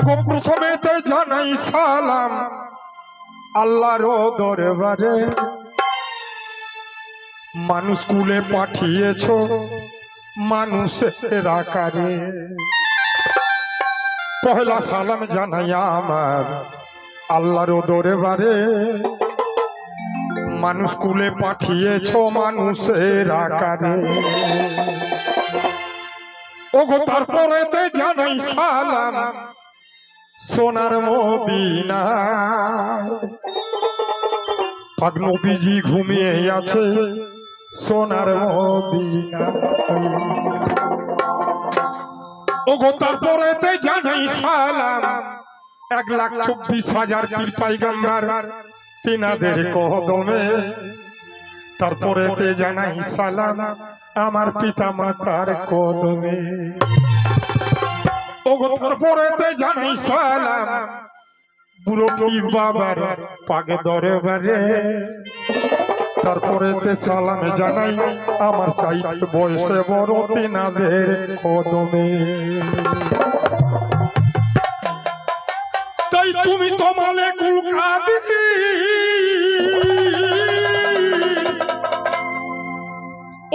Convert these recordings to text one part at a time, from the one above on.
ওগো প্রথমেতে জানাই সালাম। আল্লাহর দরবারে মানুষ কুলে পাঠিয়েছ, মানুষের আকারে। পহলা সালাম জানাই আমার আল্লাহর দরবারে। মানুষ কুলে পাঠিয়েছ, মানুষের আকারে। ওগো তারপরেতে জানাই সালাম। সোনার মদিনা। পাক নবীজি ঘুমিয়ে আছে, সোনার মদিনা। ওগো তারপরেতে জানাই সালাম। এক লাখ চব্বিশ হাজার পীর পাইগাম্বার তিনাদের কদমে। তারপরেতে জানাই সালাম, আমার পিতা মাতার কদমে। ওগো তারপরেতে জানাই সালাম। বুড়ো পীর বাবার পাগে দরবারে তারপরেতে সালাম জানাই, আমার চাইতে বয়সে বড় তিনাদের কদমে। তাই তুমি তো মালে কুলকাদি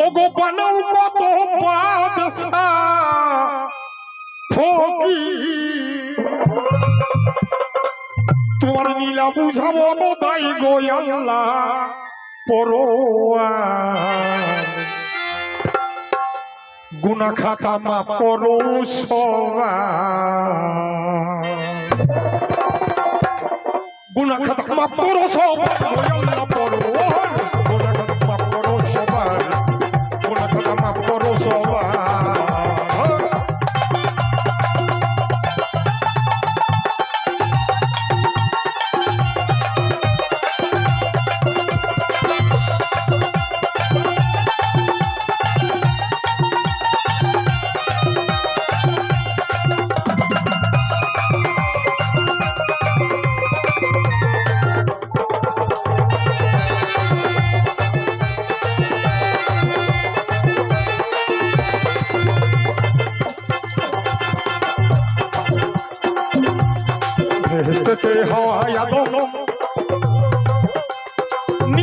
ওগো বানাও কত ফকি তোমার নীলা বুঝাবো তাই গো আল্লাহ, পরোয়া। গুনা খাতা মাফ করো সবাই গুনা খাতা মাফ করো সবাই আল্লাহ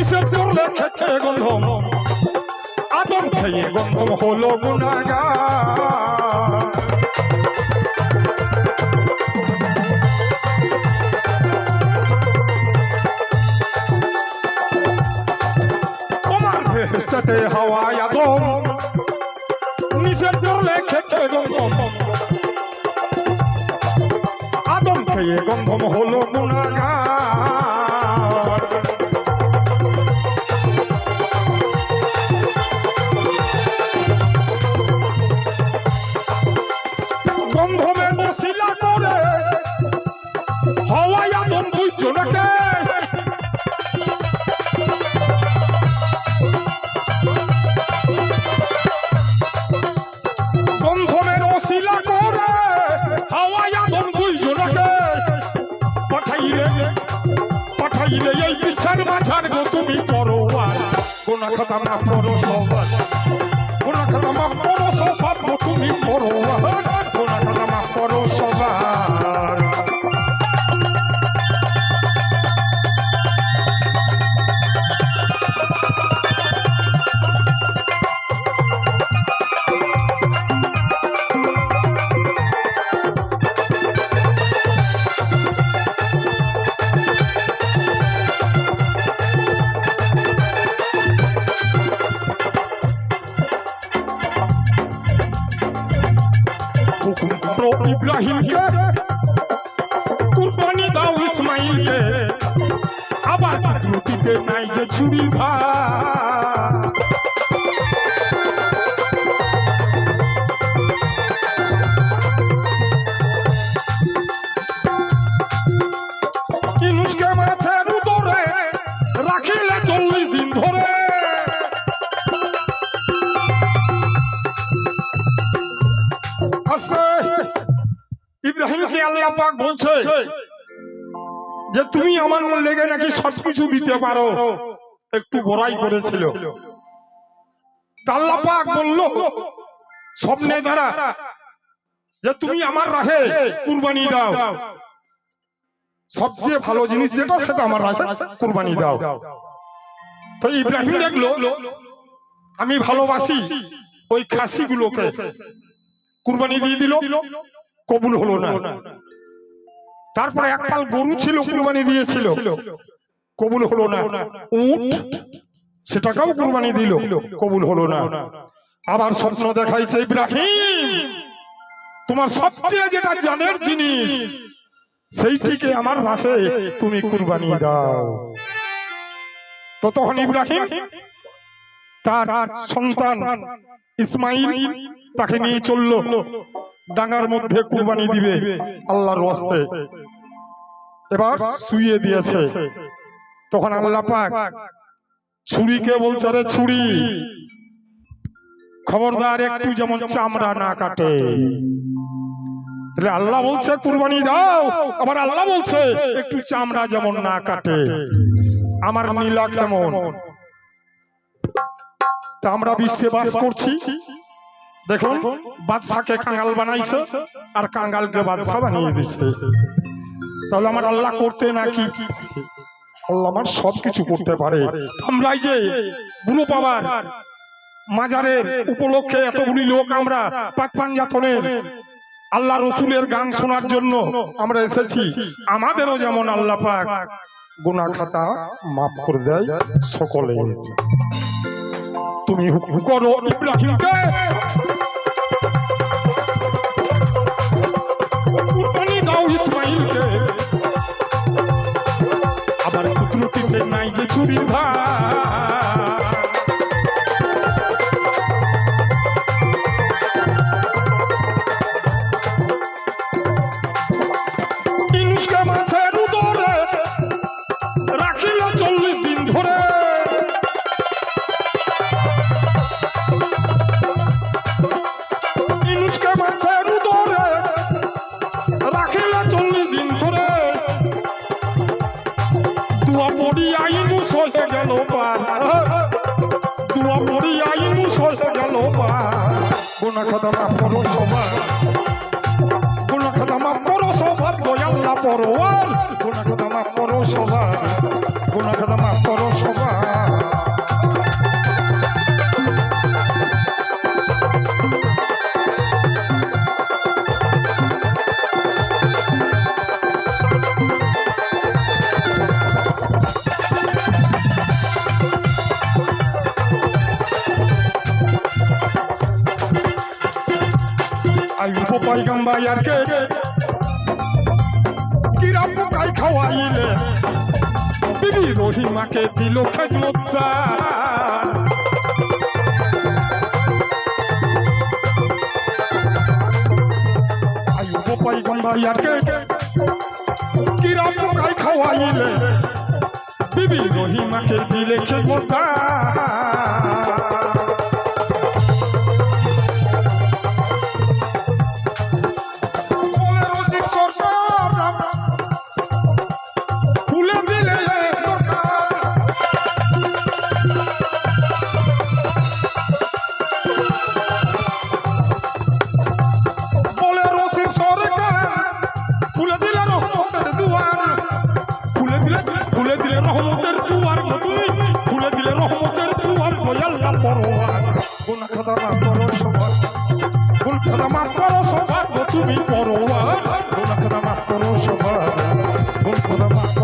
নিষেধ করলে খেতে গন্ধম। আদম খেয়ে গন্ধম হলো গুনাগা তোমার ভেস্তেতে হাওয়ায় আদম গন্ধম। আদম খেয়ে গন্ধম হলো গুণাগার। কোনা কথা মাফ করো রুটিতে নাই যে ছুরি আস্তে। ইব্রাহিমকে বলছে যে তুমি আমার লেগে নাকি সবকিছু দিতে পারো? একটু বড়াই করেছিল। পাক বলল, স্বপ্নে দ্বারা যে তুমি আমার রাহে কুরবানি দাও। সবচেয়ে ভালো জিনিস যেটা, সেটা আমার রাহে কুরবানি দাও। তো ইব্রাহিম দেখল, আমি ভালোবাসি ওই খাসিগুলোকে। কুরবানি দিয়ে দিল, কবুল হলো না। তারপরে একপাল গরু ছিল কুরবানি দিয়েছিল। কবুল হলো না। উট সেটাকেও কুরবানি দিল। কবুল হলো না। আবার স্বপ্ন দেখাইছে ইব্রাহিম। তোমার সবচেয়ে যেটা জানের জিনিস সেইটিকে আমার রাখে তুমি কুরবানি দাও। তো তখন ইব্রাহিম তার সন্তান ইসমাইল তাকে নিয়ে চলল, ডাঙ্গার মধ্যে কুরবানি দিবে আল্লাহর ওয়াস্তে। এবার শুইয়ে দিয়েছে। তখন আল্লাহ পাক ছুরিকে বলছে রে ছুরি, খবরদার একটু যেমন চামড়া না কাটে। আল্লাহ বলছে, কুরবানি দাও। আবার আল্লাহ বলছে, একটু চামড়া যেমন না কাটে। আমার নীলা কেমন? তা আমরা বিশ্বে বাস করছি। দেখুন বাদশাকে কাঙ্গাল বানাইছে আর কাঙ্গালকে বাদশা বানিয়ে দিছে। তাহলে আমার আল্লাহ করতে নাকি? আল্লাহ আমার সব কিছু করতে পারে। আমরা এই যে বুড়ো পাবার মাজারের উপলক্ষে এতগুলি লোক আমরা পাক পাঞ্জাতনের আল্লাহ রসুলের গান শোনার জন্য আমরা এসেছি। আমাদেরও যেমন আল্লাহ পাক গুনা খাতা মাফ করে দেয় সকলে তুমি হুকুম করো ইব্রাহিমকে গুনা কথা মাফ করো সবার। গুনা কথা মাফ করো সবার আইব পাইগাম্বায়ারকে কিরা পোকাই খাওয়াইলে। বিবি রহিমাকে দিল খেজমতা আইব পাইগাম্বায়ারকে কিরা পোকাই খাওয়াইলে। বিবি রহিমাকে দিলে খেজমতা Baba, Baba.